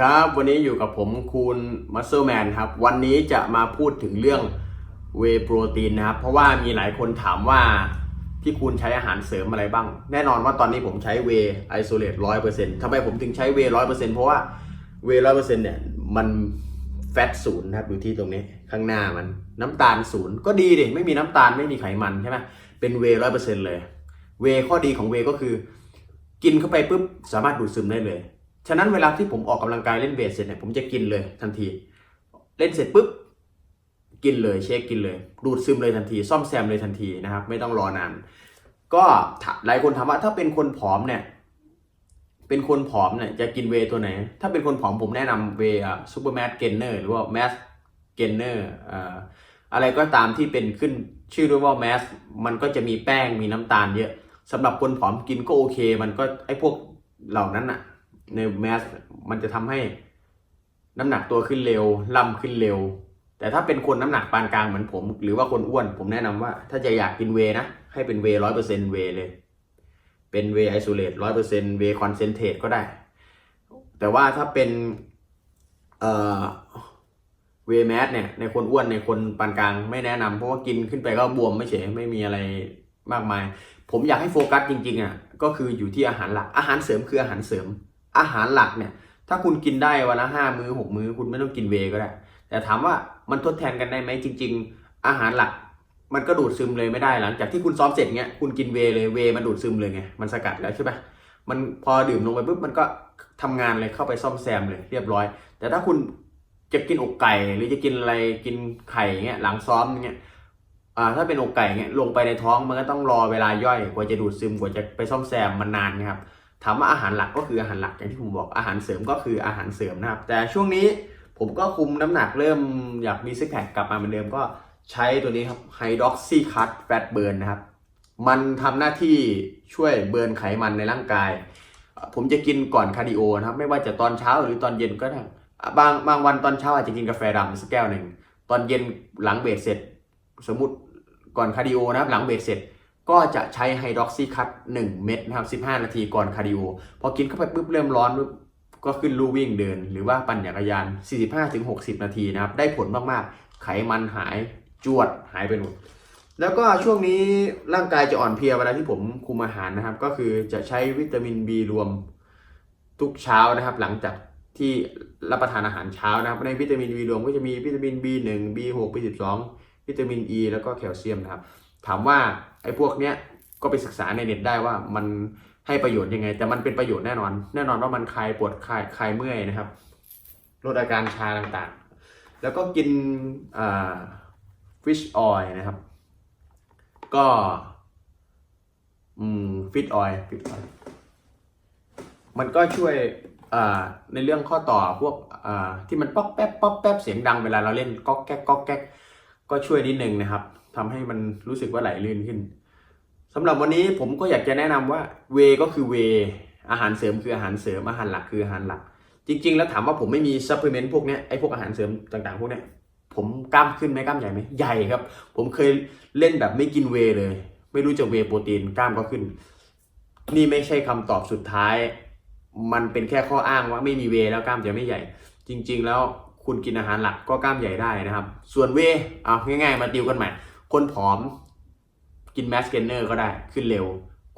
ครับ วันนี้อยู่กับผมคูณมัสเซ e แมนครับ วันนี้จะมาพูดถึงเรื่องเวโปรตีนนะครับ เพราะว่ามีหลายคนถามว่าพี่คูณใช้อาหารเสริมอะไรบ้าง แน่นอนว่าตอนนี้ผมใช้เวไอโซเลตร้อยเปอร์เซ็นต์ทำไมผมถึงใช้เวร้อยเปอร์เซ็นต์เพราะว่าเวร้อยเปอร์เซ็นต์เนี่ยมันแฟตศูนย์นะครับดูที่ตรงนี้ข้างหน้ามันน้ำตาลศูนย์ก็ดีดิไม่มีน้ำตาลไม่มีไขมันใช่ไหมเป็นเวร้อยเปอร์เซ็นต์เลย เวข้อดีของเวก็คือ กินเข้าไปปุ๊บสามารถดูดซึมได้เลย ฉะนั้นเวลาที่ผมออกกำลังกายเล่นเวทเสร็จเนี่ยผมจะกินเลยทันที เล่นเสร็จปุ๊บกินเลยเช็คกินเลย ดูดซึมเลยทันที ซ่อมแซมเลยทันทีนะครับ ไม่ต้องรอนาน ก็หลายคนถามว่าถ้าเป็นคนผอมเนี่ย เป็นคนผอมเนี่ยจะกินเวตัวไหน ถ้าเป็นคนผอมผมแนะนำเวย์ซูเปอร์แมสเกนเนอร์หรือว่าแมสเกนเนอร์อะไรก็ตามที่เป็นขึ้นชื่อด้วยว่าแมสมันก็จะมีแป้งมีน้ำตาลเยอะสำหรับคนผอมกินก็โอเค มันก็ไอ้พวกเหล่านั้นอะ ในแมสมันจะทำให้น้ำหนักตัวขึ้นเร็วล่ำขึ้นเร็ว แต่ถ้าเป็นคนน้ำหนักปานกลางเหมือนผม หรือว่าคนอ้วน ผมแนะนำว่า ถ้าจะอยากกินเวนะ ให้เป็นเวร้อยเปอร์เซ็นต์เวเลย เป็นเวไอโซเลตร้อยเปอร์เซ็นต์เวคอนเซนเทรตก็ได้ แต่ว่าถ้าเป็นเอ่อเวแมสเนี่ยในคนอ้วนในคนปานกลางไม่แนะนำเพราะว่ากินขึ้นไปก็บวมไม่เฉยไม่มีอะไรมากมาย ผมอยากให้โฟกัสจริงๆอะก็คืออยู่ที่อาหารหลักอาหารเสริมคืออาหารเสริม อาหารหลักเนี่ย ถ้าคุณกินได้วันละห้ามื้อหกมื้อคุณไม่ต้องกินเวก็ได้ แต่ถามว่ามันทดแทนกันได้ไหมจริง ๆ อาหารหลัก มันก็ดูดซึมเลยไม่ได้หลังจากที่คุณซ้อมเสร็จเงี้ยคุณกินเวเลยเวมันดูดซึมเลยไงมันสกัดแล้วใช่ปะมันพอดื่มลงไปปุ๊บมันก็ทำงานเลยเข้าไปซ่อมแซมเลยเรียบร้อย แต่ถ้าคุณจะกินอกไก่หรือจะกินอะไรกินไข่เงี้ยหลังซ้อมเงี้ยอ่าถ้าเป็นอกไก่เงี้ยลงไปในท้องมันก็ต้องรอเวลาย่อยกว่าจะดูดซึมกว่าจะไปซ่อมแซมมันนานนะครับ ถามว่าอาหารหลักก็คืออาหารหลักอย่างที่ผมบอกอาหารเสริมก็คืออาหารเสริมนะครับ แต่ช่วงนี้ผมก็คุมน้ำหนักเริ่มอยากมีซิกแพคกลับมาเหมือนเดิมก็ใช้ตัวนี้ครับ Hydroxy Cut Fat Burn นนะครับ มันทำหน้าที่ช่วยเบิร์นไขมันในร่างกาย ผมจะกินก่อนคาร์ดิโอนะครับ ไม่ว่าจะตอนเช้าหรือตอนเย็นก็ได้บางบางวันตอนเช้าอาจจะกินกาแฟดำสักแก้วหนึ่งตอนเย็นหลังเบรกเสร็จ สมมติก่อนคาร์ดิโอนะครับหลังเบรกเสร็จ ก็จะใช้ไฮดรอกซีคัต1เม็ดนะครับ 15 นาทีก่อนคาร์ดิโอ พอกินเข้าไปปุ๊บเริ่มร้อนปุ๊บก็ขึ้นลู่วิ่งเดิน หรือว่าปั่นจักรยาน 45-60 นาทีนะครับ ได้ผลมากๆ ไขมันหายจวดหายไปหมดแล้วก็ช่วงนี้ร่างกายจะอ่อนเพลียเวลาที่ผมคุมอาหารนะครับ ก็คือจะใช้วิตามิน B รวมทุกเช้านะครับ หลังจากที่รับประทานอาหารเช้านะครับ ในวิตามิน B รวมก็จะมีวิตามิน B1 B6 B12 วิตามิน E แล้วก็แคลเซียมนะครับ ถามว่าไอ้พวกเนี้ยก็ไปศึกษาในเน็ตได้ว่ามันให้ประโยชน์ยังไง แต่มันเป็นประโยชน์แน่นอน แน่นอนว่ามันคลายปวดคลายคลายเมื่อยนะครับลดอาการชาต่างๆ แล้วก็กินฟิชออยนะครับ ก็ฟิตออยฟิตออยมันก็ช่วยในเรื่องข้อต่อพวกที่มันป๊อกแป๊บป๊อกแป๊บเสียงดังเวลาเราเล่นก๊อกแก๊กก๊อกแก๊กก็ช่วยนิดนึงนะครับ ทำให้มันรู้สึกว่าไหลลื่นขึ้นสำหรับวันนี้ผมก็อยากจะแนะนำว่าเวก็คือเวอาหารเสริมคืออาหารเสริมอาหารหลักคืออาหารหลัก จริง ๆ แล้วถามว่าผมไม่มีซัพพลีเมนต์พวกนี้ไอ้พวกอาหารเสริมต่างๆ พวกนี้ผมกล้ามขึ้นไหมกล้ามใหญ่ไหมใหญ่ครับ ผมเคยเล่นแบบไม่กินเวเลย ไม่รู้จะเวโปรตีนกล้ามก็ขึ้น นี่ไม่ใช่คำตอบสุดท้าย มันเป็นแค่ข้ออ้างว่าไม่มีเวแล้วกล้ามจะไม่ใหญ่ จริง ๆ แล้วคุณกินอาหารหลักก็กล้ามใหญ่ได้นะครับ ส่วนเวเอาง่าย ๆ มาติวกันใหม่ คนผอมกินแมสเกนเนอร์ก็ได้ขึ้นเร็ว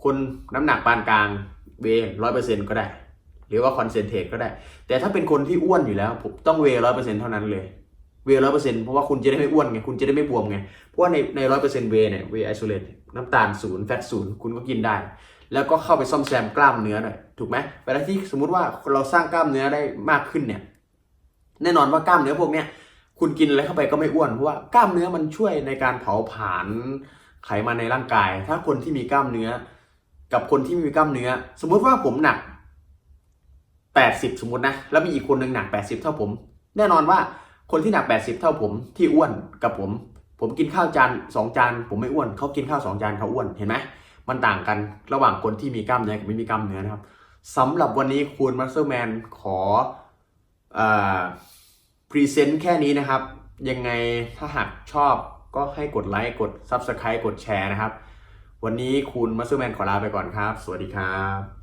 คนน้ำหนักปานกลางเวร้อยเปอร์เซ็นต์ก็ได้ หรือว่าคอนเซนเทรตก็ได้ แต่ถ้าเป็นคนที่อ้วนอยู่แล้วผมต้องเวร้อยเปอร์เซ็นต์เท่านั้นเลยเวร้อยเปอร์เซ็นต์เพราะว่าคุณจะได้ไม่อ้วนไงคุณจะได้ไม่บวมไงเพราะว่าในในร้อยเปอร์เซ็นต์เวเนี่ยเวไอโซเลตน้ำตาลศูนย์แฟตศูนย์คุณก็กินได้ แล้วก็เข้าไปซ่อมแซมกล้ามเนื้อหน่อยถูกไหมเวลาที่สมมุติว่าเราสร้างกล้ามเนื้อได้มากขึ้นเนี่ยแน่นอนว่ากล้ามเนื้อพวกเนี้ย คุณกินอะไรเข้าไปก็ไม่อ้วนเพราะว่ากล้ามเนื้อมันช่วยในการเผาผลาญไขมันในร่างกาย ถ้าคนที่มีกล้ามเนื้อ กับคนที่ไม่มีกล้ามเนื้อ สมมุติว่าผมหนัก 80 สมมตินะ แล้วมีอีกคนหนึ่งหนัก 80 เท่าผม แน่นอนว่าคนที่หนัก 80 เท่าผมที่อ้วนกับผม ผมกินข้าวจานสองจานผมไม่อ้วนเขากินข้าวสองจานเขาอ้วนเห็นไหมมันต่างกันระหว่างคนที่มีกล้ามเนื้อกับไม่มีกล้ามเนื้อนะครับสำหรับวันนี้คุณมัสเตอร์แมนขอ พรีเซนต์แค่นี้นะครับ ยังไงถ้าหากชอบก็ให้กดไลค์กด Subscribe กดแชร์นะครับ วันนี้คุณมัสเตอร์แมนขอลาไปก่อนครับ สวัสดีครับ